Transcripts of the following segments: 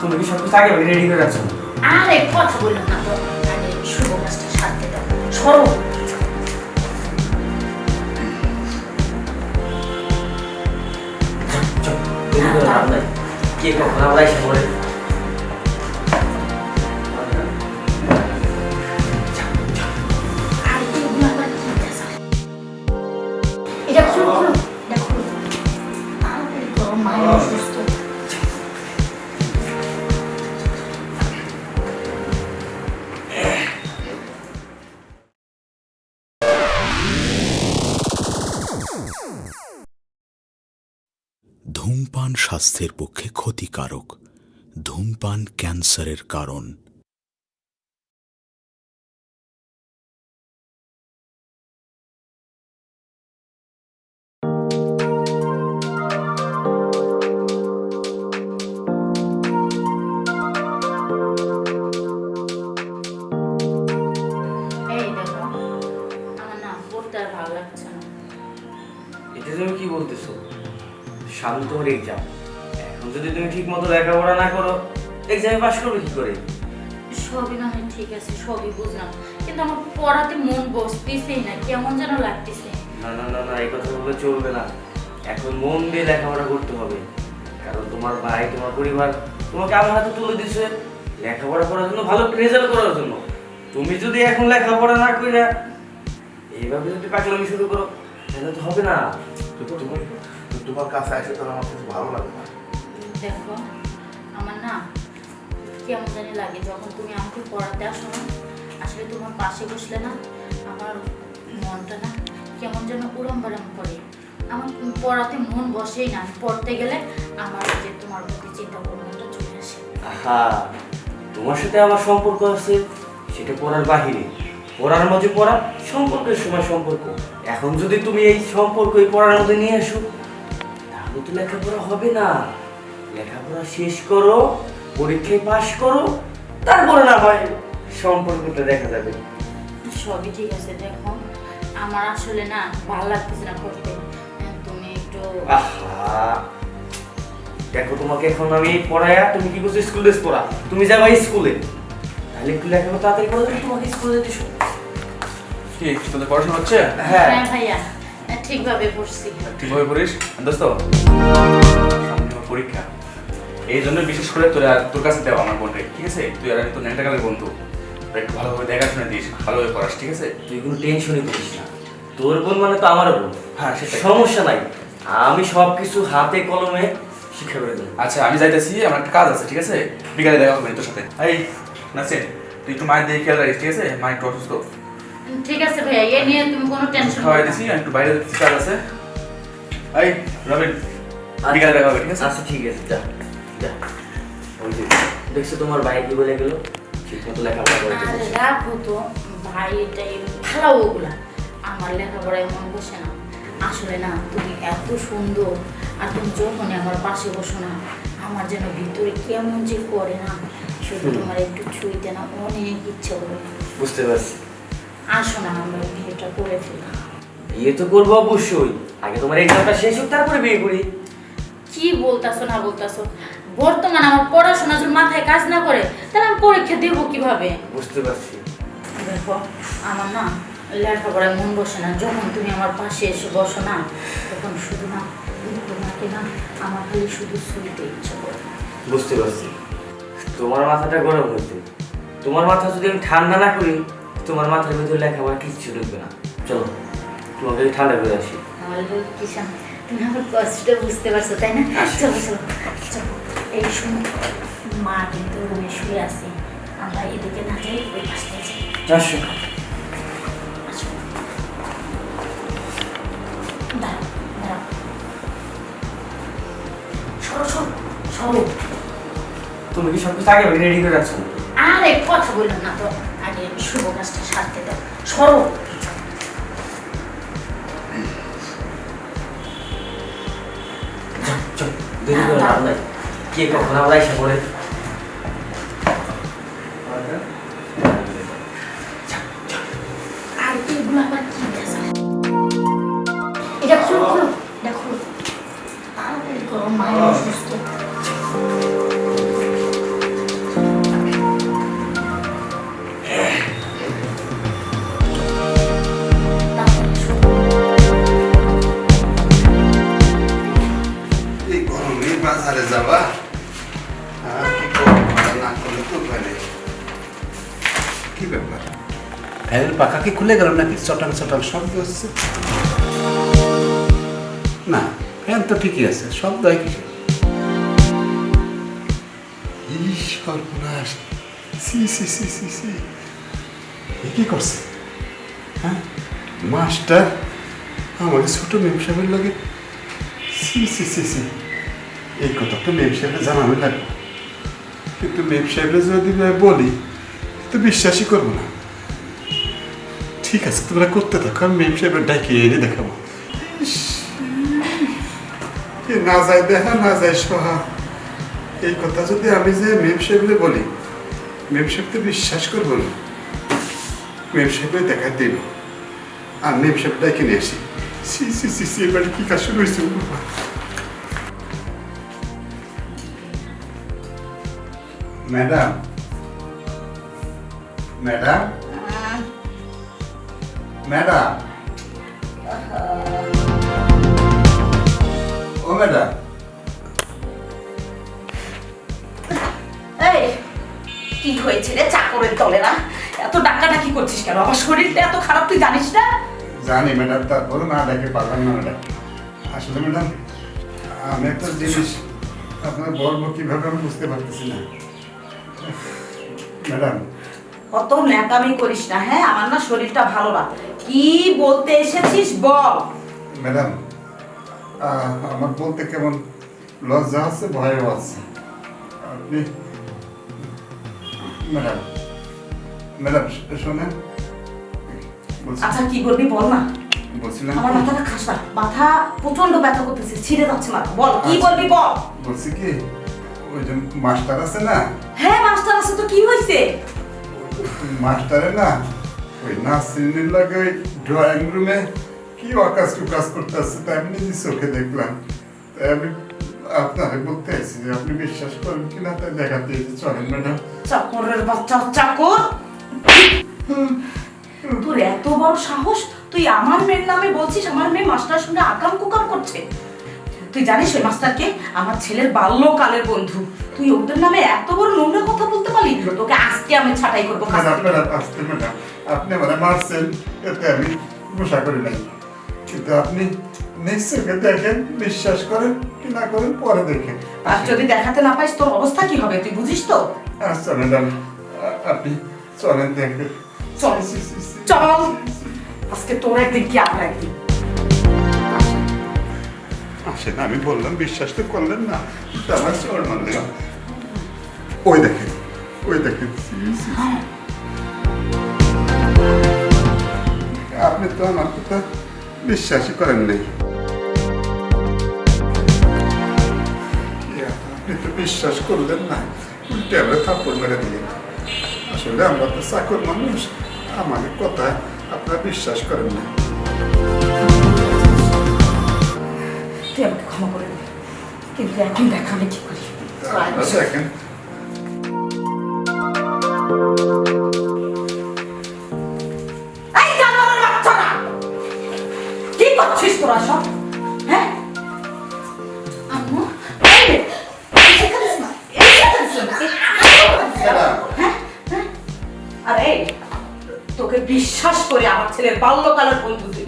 তুমি কি সবকিছু আগে রেডি করে আছো আরে কথা বলো না তো। শুভ কাজটা সারতে দাও। সরো। কে কখন আমরা এসে পড়ে ধূমপান স্বাস্থ্যের পক্ষে ক্ষতিকারক। ধূমপান ক্যান্সারের কারণ। এই দেখো লেখাপড়া না করো। এক্সামে পাশ করবে কি করে? সবই না হয় ঠিক আছে সবই বুঝলাম। কিন্তু আমার পড়াতে মন বসতেছেই না কেমন যেন লাগতেছে। না না না না এই কথা বলে চলবে না। এখন মন দিয়ে লেখাপড়া করতে হবে। কারণ তোমার ভাই তোমার পরিবার তোমাকে আমার হাতে তুলে দিছে। লেখাপড়া করার জন্য ভালো রেজাল্ট করার জন্য। তুমি যদি এখন লেখাপড়া না করি না এইভাবে যদি পাগলামি শুরু করো তাহলে তো হবে না। তোমার কাছে আসে তাহলে আমার কিছু ভালো লাগে না। দেখো না? কেমন জানি লাগে যখন তুমি আমাকে পড়াতে আসো না, আসলে তোমার পাশে বসলে না, আমার মনটা না কেমন যেন উড়ম বাড়াম করে। আমার পড়াতে মন বসেই না পড়তে গেলে আমার যে তোমার প্রতি চিন্তা ভাবনাটা চলে আসে। তোমার সাথে আমার সম্পর্ক আছে, সেটা পড়ার বাহিরে। পড়ার মধ্যে পড়া, সম্পর্কের সময় সম্পর্ক। এখন যদি তুমি এই সম্পর্ক এই পড়ার মধ্যে নিয়ে আসো, তাহলে তো লেখাপড়া হবে না। লেখাপড়া শেষ করো পরীক্ষায় পাশ করো তারপরে না হয় সম্পর্কটা দেখা যাবে। সবই ঠিক আছে দেখো। আমার আসলে না ভালো লাগতেছে না করতে। তুমি একটু আহা! দেখো তোমাকে এখন আমি পড়ায়া তুমি কি করছ? স্কুল ড্রেস পড়া তুমি যাবা স্কুলে। তাহলে একটু লেখাপড়া তাড়াতাড়ি করো তুমি তোমাকে স্কুলে দিছো কি তোদের পড়াশোনা হচ্ছে? হ্যাঁ। হ্যাঁ ভাইয়া। ঠিকভাবে পড়ছি। ঠিকভাবে পড়িস? দোস্ত সামনে আমার পরীক্ষা। এই জন্য বিশেষ করে তোর আর তোর কাছে দেওয়া আমার বোনকে ঠিক আছে? তুই আর আমি তোর ন্যাটাকালের বন্ধু। একটু ভালোভাবে দেখাশোনা দিস ভালোভাবে পড়াস ঠিক আছে? তুই কোনো টেনশনই করিস না। তোর বোন মানে তো আমার বোন। হ্যাঁ সেটাই। সমস্যা নাই। আমি সব কিছু হাতে কলমে শিক্ষা করে দেবো। আচ্ছা আমি যাইতেছি আমার একটা কাজ আছে ঠিক আছে? বিকালে দেখা হবে তোর সাথে। এই নাসিন তুই একটু মায়ের দিকে খেয়াল রাখিস ঠিক আছে? মা একটু অসুস্থ। ঠিক আছে ভাইয়া এ নিয়ে তুমি কোনো টেনশন খাওয়াই দিছি একটু বাইরে কাজ আছে। এই রবিন বিকালে দেখা হবে ঠিক আছে? আচ্ছা ঠিক আছে যে। দেখছ তোমার ভাই কি বলে গেল? ঠিক মতো লেখাপড়া করে রাখো তো ভাই এটাই ভালো ওগুলা। আমার লেখাপড়ায় মন বসে না। আসলে না তুমি এত সুন্দর আর তুমি যখনই আমার পাশে বসো না আমার যেন ভিতরে কেমন যে করে না শুধু তোমার একটু ছুঁইতে না অনেক ইচ্ছা করে। বুঝতে পারছি। আসো না আমরা বিয়েটা করে ফেলি। বিয়ে তো করব অবশ্যই। আগে তোমার এক্সামটা শেষ হোক তারপরে বিয়ে করি। কি বলতাছো না বলতাছো? বর্তমানে আমার পড়াশোনা যদি মাথায় কাজ না করে তাহলে আমি পরীক্ষা দেবো কীভাবে? বুঝতে পারছি। দেখো আমার না লেখাপড়ায় মন বসে না। যখন তুমি আমার পাশে এসে বসো না তখন শুধু না তোমাকে না আমার খালি শুধু শুনতে ইচ্ছে করে। বুঝতে পারছি। তোমার মাথাটা গরম হয়েছে। তোমার মাথা যদি আমি ঠান্ডা না করি তোমার মাথার ভিতরে লেখাপড়া কিচ্ছু ঢুকবে না। চলো তোমাকে ঠান্ডা করে আসি। আমার কিষান তুমি আমার কষ্টটা বুঝতে পারছ তাই না? চলো চলো। এই শুনো মা কিন্তু রুমে শুয়ে আছে। আমরা এদিকে না যাই ওই পাশটায় যাই। আসো। আসো। দাঁড়াও দাঁড়াও। সরো সরো সরো। তুমি কি সব কিছু আগে রেডি করে রাখছো? আরে কথা বললাম না তো। আগে শুভ কাজটা সারতে দাও। সরো। দেরি করে লাভ নাই के को खुनाउँदैछ बोले পাখা কি খুলে গেল নাকি? চটাং চটাং, শব্দ হচ্ছে। না, ফ্যান তো ঠিকই আছে, শব্দ হয় সর্বনাশ। সি সি সি সি সি। করছে? হ্যাঁ? মাস্টার আমাকে ছোট মেম লাগে সি সি সি সি। এই কথা তো লাগবে। কিন্তু মেম সাহেবের যদি বলি, তো বিশ্বাসই করব না। ঠিক আছে, তোমরা করতে থাকো, আমি মেম সাহেবের ডাকি এনে দেখাবো। না যায় দেখা, না যায় সোহা এই কথা যদি আমি যে মেম সাহেবরে বলি, মেম সাহেব তো বিশ্বাস করব না। মেম সাহেবে দেখা দিল আর মেম সাহেবটা কিনে আসি। সি সি সি সি, এবার কি কাজ শুরু হয়েছে? ম্যাডাম ম্যাডাম ম্যাডাম ও ম্যাডাম এই কি হয়েছে রে চাকরের দলেরা এত ডাকাডাকি করছিস কেন? আমার শরীরটা এত খারাপ তুই জানিস না? জানি ম্যাডাম তারপরে না দেখে পারলাম না ম্যাডাম আসলে ম্যাডাম আমি একটা জিনিস আপনার বলব কীভাবে আমি বুঝতে পারতেছি না। ম্যাডাম অত ন্যাকামি করিস না হ্যাঁ? আমার না শরীরটা ভালো না। কি বলতে এসেছিস বল। ম্যাডাম আমার বলতে কেমন লজ্জা আছে ভয়ও আছে। আপনি ম্যাডাম ম্যাডাম শোনেন। আচ্ছা কি করবি বল না। বলছিলাম আমার মাথাটা খাস মাথা প্রচণ্ড ব্যথা করতেছে ছিঁড়ে যাচ্ছে মাথা। বল কি আচ্ছা। বলবি বল। বলছি কি ওই যে মাস্টার আছে না? হ্যাঁ মাস্টার আছে তো কি হয়েছে মাস্টারে না, ওই নাসরিনের লাগে ওই ড্রয়িং রুমে কি আমি নিজে চোখে দেখলাম। তাই আমি বলতে যে আপনি বিশ্বাস করেন তাই দেখাতে চলেন ম্যাডাম। চাকরের বাচ্চা, চাকর? তোর এত বড় সাহস? তুই আমার মেয়ের নামে বলছিস, আমার মেয়ে মাস্টার সঙ্গে আকাম কুকাম করছে তুই জানিস ওই মাস্টারকে? আমার ছেলের বাল্যকালের বন্ধু। তুই ওদের নামে এত বড় নোংরা কথা বলতে পারলি? তোকে আজকে আমি ছাটাই করব আপনি মানে মারছেন এতে আমি গোসা করি নাই। কিন্তু আপনি নিশ্চয়ই দেখেন বিশ্বাস করেন কি না করেন পরে দেখেন। আর যদি দেখাতে না পাইস তোর অবস্থা কি হবে? তুই বুঝিস তো? আচ্ছা ম্যাডাম আপনি চলেন দেখেন। চল। চল। আজকে তোর একদিন কি আমার একদিন? আসেন আমি বললাম বিশ্বাস তো করলেন না আমার চোর মানলাম ওই দেখেন ওই দেখেন। আপনি তো আমার কথা বিশ্বাসই করেন নাই আপনি তো বিশ্বাস করলেন না উল্টে আমরা থাপ্পড় মেরে দিলেন আসলে আমরা তো চাকর মানুষ আমাদের কথা আপনারা বিশ্বাস করেন না কিন্তু এখন দেখা আমি কি করি কি করছিস তোরা সব হ্যাঁ আম্মু। হ্যাঁ? হ্যাঁ? আরে তোকে বিশ্বাস করে আমার ছেলের বাল্যকালের বন্ধু তুই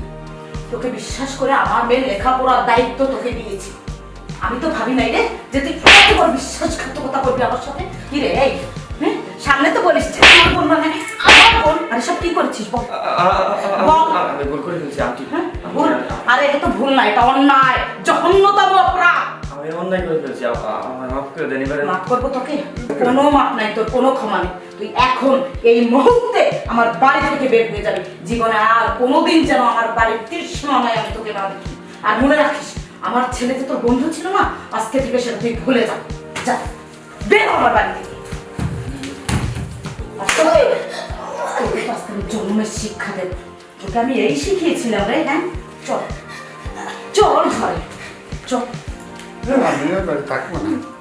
তোকে বিশ্বাস করে আমার মেয়ের লেখাপড়ার দায়িত্ব তোকে দিয়েছি আমি তো ভাবি নাই রে যে তুই এত বড় বিশ্বাসঘাতকতা করবি আমার সাথে? কি রে এই? হ্যাঁ? সামনে তো বলিস আমার বোন মানে আমার বোন। আরে সব কি করছিস বল? বল। আমি ভুল করে ফেলছি আন্টি। হ্যাঁ? ভুল? আরে এটা তো ভুল না এটা অন্যায় জঘন্যতম অপরাধ। আমি অন্যায় করে ফেলছি আমার মাফ করে দেন এবারে মাফ করব তোকে? কোনো মাপ নাই তোর কোনো ক্ষমা নেই। তুই এখন এই মুহূর্তে আমার বাড়ি থেকে বের হয়ে যাবি। জীবনে আর কোনোদিন যেন আমার বাড়ির তৃষ্ণায় আমি তোকে না দেখি। আর মনে রাখিস আমার ছেলে যে তোর বন্ধু ছিল না? আজকে থেকে সেটা তুই ভুলে যা। যা। বের আমার বাড়ি থেকে। আমি জন্মের শিক্ষা দেব। তোকে আমি এই শিখিয়েছিলাম রে হ্যাঁ? চল। চল ঘরে। চল। থাকব না।